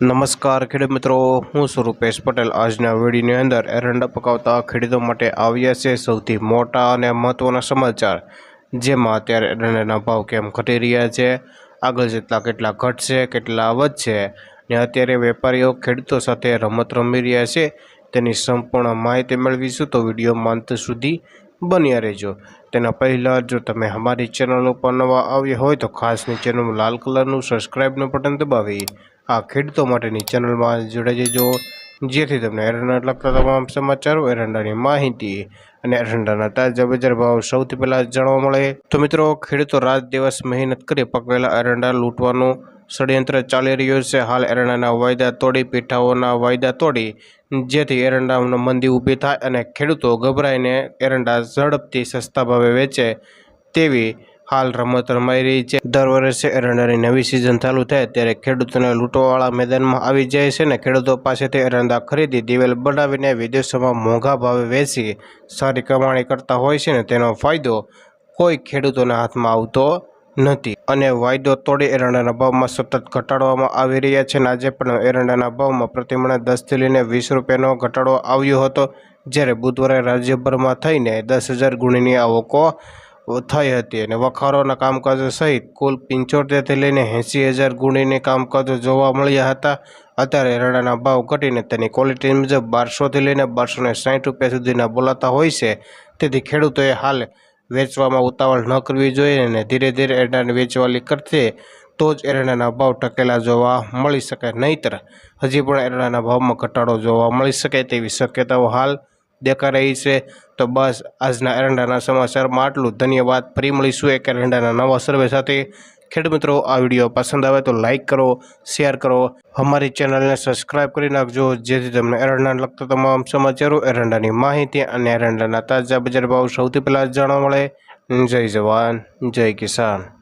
નમસ્કાર ખેડૂત મિત્રો, હું છું રૂપેશ પટેલ. આજના વિડીયોની અંદર એરંડા પકાવતા ખેડૂતો માટે આવ્યા છે સૌથી મોટા અને મહત્ત્વના સમાચાર, જેમાં અત્યારે એરંડાના ભાવ કેમ ઘટી રહ્યા છે, આગળ જેટલા કેટલા ઘટશે કેટલા વધશે ને અત્યારે વેપારીઓ ખેડૂતો સાથે રમત રમી રહ્યા છે. તેની સંપૂર્ણ માહિતી મેળવીશું તો વિડીયોમાં અંત સુધી બન્યા રહેજો. તેના પહેલાં, જો તમે અમારી ચેનલ ઉપર નવા આવ્યા હોય તો ખાસ નીચેનું લાલ કલરનું સબસ્ક્રાઈબનું બટન દબાવી આ ખેડૂતો માટેની ચેનલમાં જોડાઈ જજો. જેથી તમને એરંડા લગતા તમામ સમાચારો, એરંડાની માહિતી અને એરંડાના તાજા બજાર ભાવ સૌથી પહેલાં જાણવા મળે. તો મિત્રો, ખેડૂતો રાત દિવસ મહેનત કરી પકવેલા એરંડા લૂંટવાનું ષડયંત્ર ચાલી રહ્યું છે. હાલ એરંડાના વાયદા તોડી, પીઠાઓના વાયદા તોડી, જેથી એરંડામાં મંદી ઊભી થાય અને ખેડૂતો ગભરાઈને એરંડા ઝડપથી સસ્તા ભાવે વેચે તેવી હાલ રમત રમાઈ રહી છે. દર વર્ષે એરંડાની નવી સિઝન ચાલુ થાય ત્યારે ખેડૂતોને લૂંટવાવાળા મેદાનમાં આવી જાય છે ને ખેડૂતો પાસેથી એરંડા ખરીદી દિવેલ બનાવીને વિદેશોમાં મોંઘા ભાવે વેચી સારી કમાણી કરતા હોય છે ને તેનો ફાયદો કોઈ ખેડૂતોના હાથમાં આવતો નથી. અને વાયદો તોડી એરંડાના ભાવમાં સતત ઘટાડવામાં આવી રહ્યા છે અને આજે પણ એરંડાના ભાવમાં પ્રતિમણે દસથી લઈને વીસ રૂપિયાનો ઘટાડો આવ્યો હતો. જ્યારે બુધવારે રાજ્યભરમાં થઈને દસ હજાર ગુણીની આવકો થઈ હતી અને વખારોના કામકાજો સહિત કુલ પંચોતેરથી લઈને એંસી હજાર ગુણીની કામકાજો જોવા મળ્યા હતા. અત્યારે એરંડાના ભાવ ઘટીને તેની ક્વોલિટી મુજબ બારસોથી લઈને બારસો ને રૂપિયા સુધીના બોલાતા હોય છે. તેથી ખેડૂતોએ હાલ વેચવામાં ઉતાવળ ન કરવી જોઈએ અને ધીરે ધીરે એરડાને વેચવાલી કરશે તો જ એરડાના ભાવ ટકેલા જોવા મળી શકે. નહીંતર હજી પણ એરડાના ભાવમાં ઘટાડો જોવા મળી શકે તેવી શક્યતાઓ હાલ દેખાઈ રહી છે. તો બસ આજના એરંડાના સમાચારમાં આટલું ધન્યવાદ. ફરી મળીશું એક એરંડાના નવા સર્વે સાથે. ખેડ મિત્રો, આ વીડિયો પસંદ આવે તો લાઇક કરો, શેર કરો. અમારી ચેનલને સબસ્ક્રાઇબ કરી નાખજો, જેથી તમને એરંડાને લગતા તમામ સમાચારો, એરંડાની માહિતી અને એરંડાના તાજા બજાર ભાવ સૌથી પહેલાં જાણવા મળે. જય જવાન, જય કિસાન.